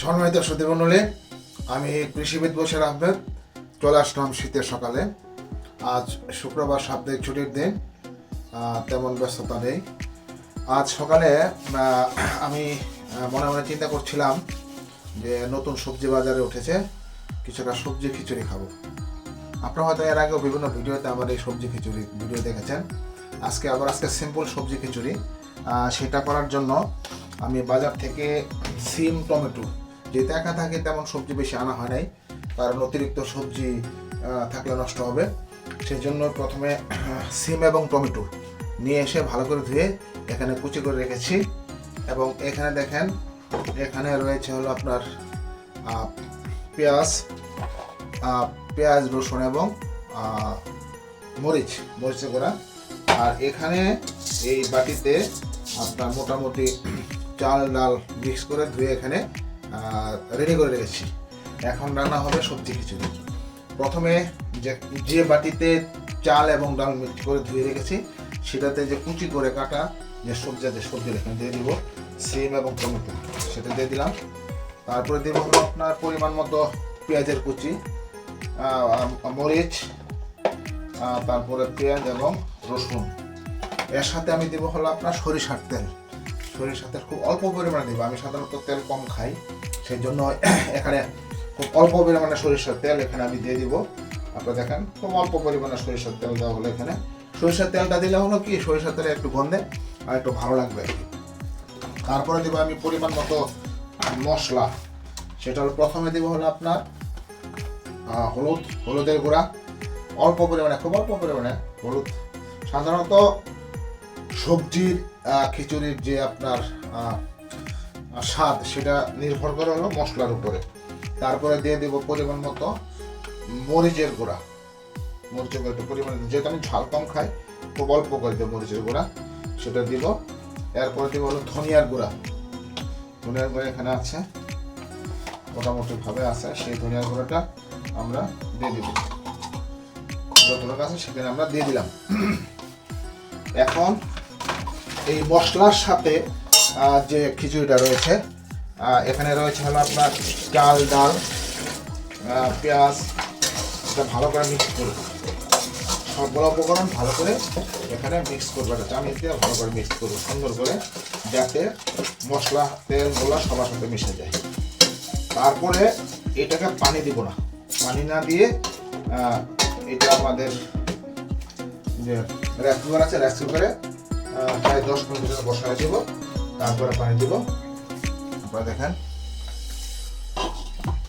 সম্মানিত সুদীমণ্ডলী আমি কৃষিবিদ বসের আহমেদ। চলে আসলাম শীতের সকালে। আজ শুক্রবার সাপ্তাহিক ছুটির দিন। তেমন ব্যস্ততা নেই। আজ সকালে আমি মনে মনে চিন্তা করছিলাম যে নতুন সবজি বাজারে উঠেছে, কিছুটা সবজি খিচুড়ি খাব। আপনারা হয়তো এর আগেও বিভিন্ন ভিডিওতে আমার এই সবজি খিচুড়ি ভিডিও দেখেছেন। আজকে আবার আজকে সিম্পল সবজি খিচুড়ি। সেটা করার জন্য আমি বাজার থেকে সিম টমেটো যেটা একা থাকে, তেমন সবজি বেশি আনা হয় নাই। কারণ অতিরিক্ত সবজি থাকলে নষ্ট হবে। সেই জন্য প্রথমে সিম এবং টমেটো নিয়ে এসে ভালো করে ধুয়ে এখানে কুচি করে রেখেছি। এবং এখানে দেখেন, এখানে রয়েছে হলো আপনার পেঁয়াজ পেঁয়াজ, রসুন এবং মরিচ মরিচের গোড়া। আর এখানে এই বাটিতে আপনার মোটামুটি চাল, ডাল মিক্স করে ধুয়ে এখানে রেডি করে রেখেছি। এখন রান্না হবে সবজি খিচুড়ি। প্রথমে যে যে বাটিতে চাল এবং ডাল মিক্স করে ধুয়ে রেখেছি, সেটাতে যে কুচি করে কাটা যে সবজি আছে, সবজি এখানে দিয়ে দিব। সিম এবং টমেটো, সেটা দিয়ে দিলাম। তারপরে দেবো হলো আপনার পরিমাণ মতো পেঁয়াজের কুচি মরিচ তারপরে পেঁয়াজ এবং রসুন। এর সাথে আমি দেবো হলো আপনার সরিষার তেল। সরিষার তেল খুব অল্প পরিমাণে দেবো। আমি সাধারণত তেল কম খাই সেই জন্য এখানে খুব অল্প পরিমাণে সরিষার তেল এখানে আমি দিয়ে দিব। আপনারা দেখেন, খুব অল্প পরিমাণে সরিষার তেল দেওয়া হলো এখানে। সরিষার তেলটা দিলে হলো কি, সরিষার তেলে একটু গন্ধে আর একটু ভালো লাগবে তারপরে দেবো আমি পরিমাণ মতো মশলা। সেটা প্রথমে দেবো হলো আপনার হলুদ, হলুদের গুঁড়া। অল্প পরিমাণে, খুব অল্প পরিমাণে হলুদ। সাধারণত সবজির খিচুড়ির যে আপনার স্বাদ, সেটা নির্ভর করে হলো মশলার উপরে। তারপরে দিয়ে দেবো পরিমাণ মতো মরিচের গুঁড়া। মরিচের গুঁড়া একটু পরিমাণে যেহেতু আমি ঝাল কম খাই, খুব অল্প করে দেবো মরিচের গুঁড়া। সেটা দিব। এরপরে দিব হলো ধনিয়ার গুঁড়া। ধনিয়ার গুঁড়া এখানে আছে। মোটামুটিভাবে আছে। সেই ধনিয়ার গুঁড়োটা আমরা দিয়ে দিব। যতটুকু আছে সেখানে আমরা দিয়ে দিলাম। এখন এই মশলার সাথে যে খিচুড়িটা রয়েছে এখানে রয়েছে হলো আপনার চাল, ডাল পেঁয়াজ, এটা ভালো করে মিক্স করব সবগুলো উপকরণ ভালো করে এখানে মিক্স করব একটা চামিচ দিয়ে ভালো করে মিক্স করব, সুন্দর করে, যাতে মশলা, তেলগুলো সবার সাথে মিশে যায়। তারপরে এটাকে পানি দিব না। পানি না দিয়ে এটা আমাদের যে রাইস আছে রাইস কুকারে প্রায় দশ মিনিট জন্য বসায় দিব তারপরে পানি দিব। আপনারা দেখেন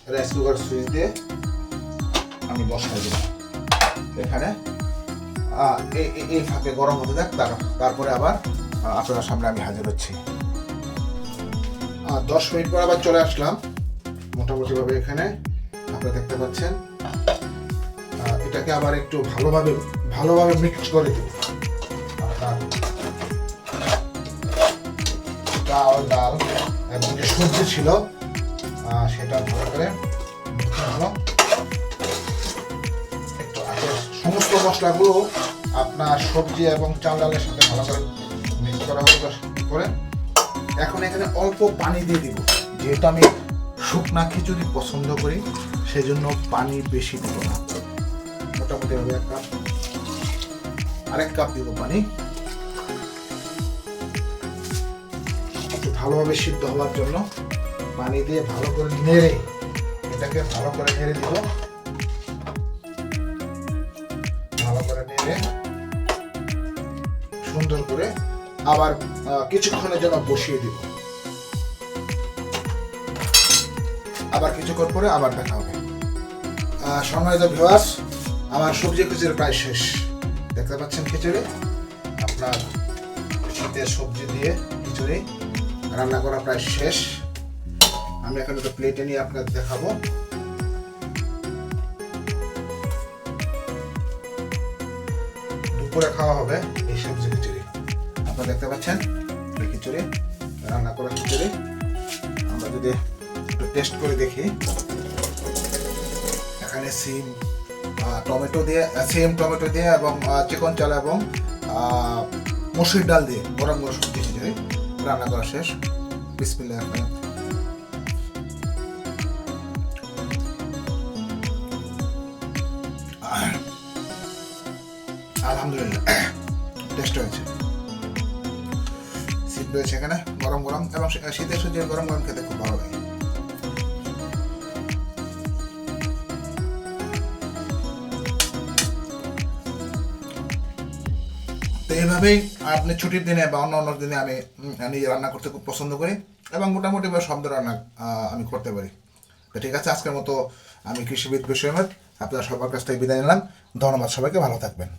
রাইস কুকার সুইচ দিয়ে আমি বসায় দিব। এখানে এই ফাঁকে গরম হতে থাক তার- তারপরে আবার আপনার সামনে আমি হাজির হচ্ছি। আহ, দশ মিনিট পর আবার চলে আসলাম মোটামুটিভাবে এখানে। আপনারা দেখতে পাচ্ছেন এটাকে আবার একটু ভালোভাবে ভালোভাবে মিক্স করে দিব চাল ডাল এবং যে সবজি ছিল সেটা ভালো করে সমস্ত মশলাগুলো আপনার সবজি এবং চাল ডালের সাথে ভালো করে মিক্স করা হবে করে। এখন এখানে অল্প পানি দিয়ে দিব। যেহেতু আমি শুকনা খিচুড়ি পছন্দ করি, সেজন্য পানি বেশি দিব না। মোটামুটি হবে এক কাপ, আরেক কাপ দিব পানি। ভালোভাবে সিদ্ধ হওয়ার জন্য পানি দিয়ে ভালো করে নেড়ে এটাকে ভালো করে নেড়ে দিব ভালো করে নেড়ে সুন্দর করে আবার কিছুক্ষণের জন্য বসিয়ে দিব আবার কিছুক্ষণ পরে আবার দেখা হবে। আহ, সম্মানিত ভিউয়ার্স আমার সবজি খিচুড়ি প্রায় শেষ। দেখতে পাচ্ছেন খিচুড়ি? আপনার শীতের সবজি দিয়ে খিচুড়ি। রান্না করা প্রায় শেষ। আমি এখন একটা প্লেটে নিয়ে আপনাদের দেখাবো। দুপুরে খাওয়া হবে এই সবজি খিচুড়ি। আপনারা দেখতে পাচ্ছেন এই খিচুড়ি, রান্না করা খিচুড়ি। আমরা যদি একটু টেস্ট করে দেখি। এখানে সিম টমেটো দিয়ে সিম, টমেটো দিয়ে এবং চিকন চাল এবং মসুর ডাল দিয়ে, গরম গরম সবজি খিচুড়ি। রান্না করা শেষ। বিসমিল্লাহ আলহামদুলিল্লাহ টেস্ট হয়েছে। শীত রয়েছে এখানে গরম গরম এবং শীতের সূর্যের গরম গরম খেতে খুব ভালো লাগে। তো এইভাবেই আপনি ছুটির দিনে বা অন্য অন্য দিনে আমি নিজে রান্না করতে খুব পছন্দ করি এবং মোটামুটি বা শব্দ রান্না আমি করতে পারি। তো ঠিক আছে, আজকের মতো আমি কৃষিবিদ বিষয় আপনার সবার কাছ থেকে বিদায় নিলাম। ধন্যবাদ সবাইকে, ভালো থাকবেন।